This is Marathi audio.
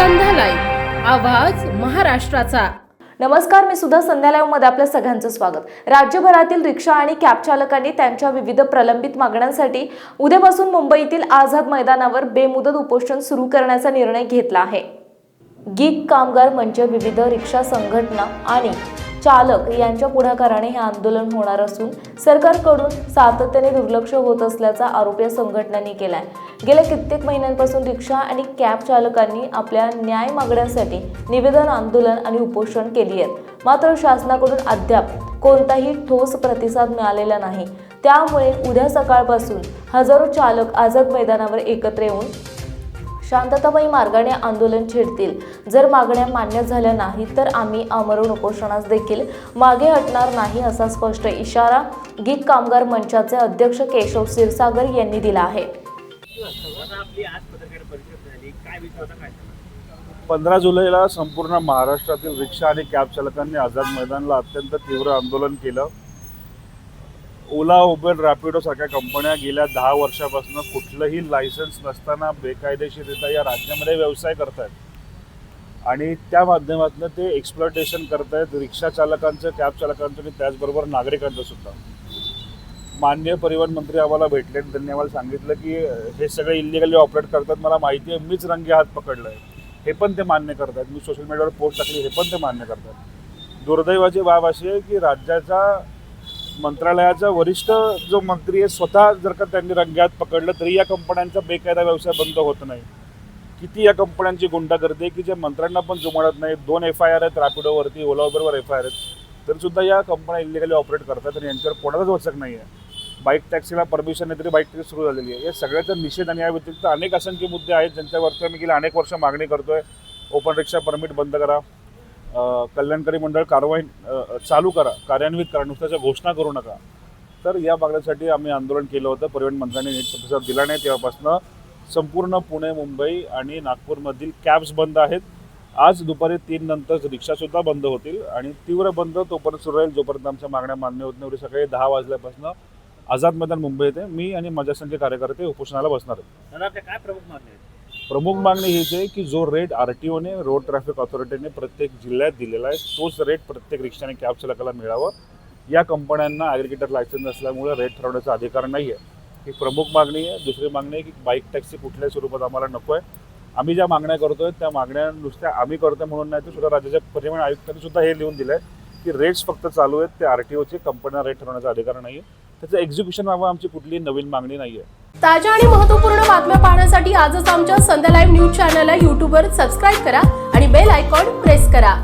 संध्या लाईव्ह आवाज महाराष्ट्राचा. नमस्कार मी सुद्धा संध्यालाईव्हमध्ये आपल्या सगळ्यांचं स्वागत. राज्यभरातील रिक्षा आणि कॅब चालकांनी त्यांच्या विविध प्रलंबित मागण्यांसाठी उद्यापासून मुंबईतील आझाद मैदानावर बेमुदत उपोषण सुरू करण्याचा निर्णय घेतला आहे. गिग कामगार म्हणजे विविध रिक्षा संघटना आणि चालक यांच्या पुढाकाराने हे आंदोलन होणार असून सरकारकडून सातत्याने दुर्लक्ष होत असल्याचा आरोप या संघटनांनी केलाय. गेल्या कित्येक महिन्यांपासून रिक्षा आणि कॅब चालकांनी आपल्या न्याय मागण्यासाठी निवेदन आंदोलन आणि उपोषण केली आहेत. मात्र शासनाकडून अद्याप कोणताही ठोस प्रतिसाद मिळालेला नाही. त्यामुळे उद्या सकाळपासून हजारो चालक आझाद मैदानावर एकत्र येऊन शांततामयी मार्गाने आंदोलन छेडतील. जर मागण्या मान्य झाल्या नाही तर आम्ही आमरण उपोषणास देखील मागे हटणार नाही असा स्पष्ट इशारा गीत कामगार मंचाचे अध्यक्ष केशव क्षीरसागर यांनी दिला आहे. पंधरा जुलैला संपूर्ण महाराष्ट्रातील रिक्षा आणि कॅब चालकांनी आझाद मैदानला अत्यंत तीव्र आंदोलन केलं. ओला उबेर रॅपिडो सारख्या कंपन्या गेल्या दहा वर्षापासून कुठलंही लायसन्स नसताना बेकायदेशीररित्या या राज्यामध्ये व्यवसाय करतायत. आणि त्या माध्यमातून ते एक्सप्लॉटेशन करतायत रिक्षा चालकांचं कॅब चालकांचं आणि त्याचबरोबर नागरिकांचं सुद्धा. माननीय परिवहन मंत्री आम्हाला भेटले आणि त्यांनी आम्हाला सांगितलं की हे सगळे इलिगली ऑपरेट करतात मला माहिती आहे मीच रंगे हात पकडलं आहे हे पण ते मान्य करतात मी सोशल मीडियावर पोस्ट टाकली हे पण ते मान्य करतात दुर्दैवाची बाब अशी आहे की राज्याचा मंत्रालयाचा वरिष्ठ जो मंत्री आहे स्वतः जर का त्यांनी रंग्यात पकडलं तरी या कंपन्यांचा बेकायदा व्यवसाय बंद होत नाही. किती या कंपन्यांची गुंडागर्दी आहे की जे मंत्र्यांना पण जुमाडत नाही. दोन एफ आय आर आहेत रॅपिडोवरती ओला उबरवर एफ आय आर आहेत. तरी सुद्धा या कंपन्या इलिगली ऑपरेट करतात आणि यांच्यावर कोणालाच वचक नाही आहे. बाईक टॅक्सीला परमिशन नाही तरी बाईक टॅक्सी सुरू झालेली आहे. या सगळ्याचा निषेध आणि या व्यतिरिक्त अनेक असंख्य मुद्दे आहेत ज्यांच्यावरती आम्ही गेल्या अनेक वर्ष मागणी करतोय. ओपन रिक्षा परमिट बंद करा. कल्याणकारी मंडळ कारवाई चालू करा कार्यान्वित करा नुसत्याच्या घोषणा करू नका. तर या मागण्यासाठी आम्ही आंदोलन केलं होतं. परिवहन मंत्र्यांनी नीट प्रतिसाद दिला नाही तेव्हापासून. संपूर्ण पुणे मुंबई आणि नागपूरमधील कॅब्स बंद आहेत. आज दुपारी तीन नंतर रिक्षासुद्धा बंद होतील आणि तीव्र बंद तोपर्यंत सुरू राहील जोपर्यंत आमच्या मागण्या मान्य होत नाही. सकाळी दहा वाजल्यापासून आझाद मैदान मुंबई येथे मी आणि माझ्या संख्ये कार्यकर्ते उपोषणाला बसणार आहेत. काय प्रमुख मागणी प्रमुख मागणी हीच आहे की जो रेट आर टी ओने रोड ट्रॅफिक ऑथॉरिटीने प्रत्येक जिल्ह्यात दिलेला आहे तोच रेट प्रत्येक रिक्षा आणि कॅब चालकाला मिळावा. या कंपन्यांना ॲग्रिगेटर लायसन्स असल्यामुळे रेट ठरवण्याचा अधिकार नाही आहे ही प्रमुख मागणी आहे. दुसरी मागणी आहे की बाईक टॅक्सी कुठल्याही स्वरूपात आम्हाला नको आहे. आम्ही ज्या मागण्या करतोय त्या मागण्या नुसत्या आम्ही करतोय म्हणून नाही तर सुद्धा राज्याच्या परिवहन आयुक्तांनी सुद्धा हे लिहून दिलं आहे की रेट्स फक्त चालू आहेत ते आर टी ओचे कंपन्या रेट ठरवण्याचा अधिकार नाही आहे त्याचं एक्झिक्युशन व्हावं आमची कुठलीही नवीन मागणी नाही आहे ताज्या आणि महत्त्वपूर्ण बातम्या पाहण्यासाठी आजच आमच्या संध्या लाईव्ह न्यूज चॅनलला यूट्यूबवर सबस्क्राईब करा आणि बेल आयकॉन प्रेस करा.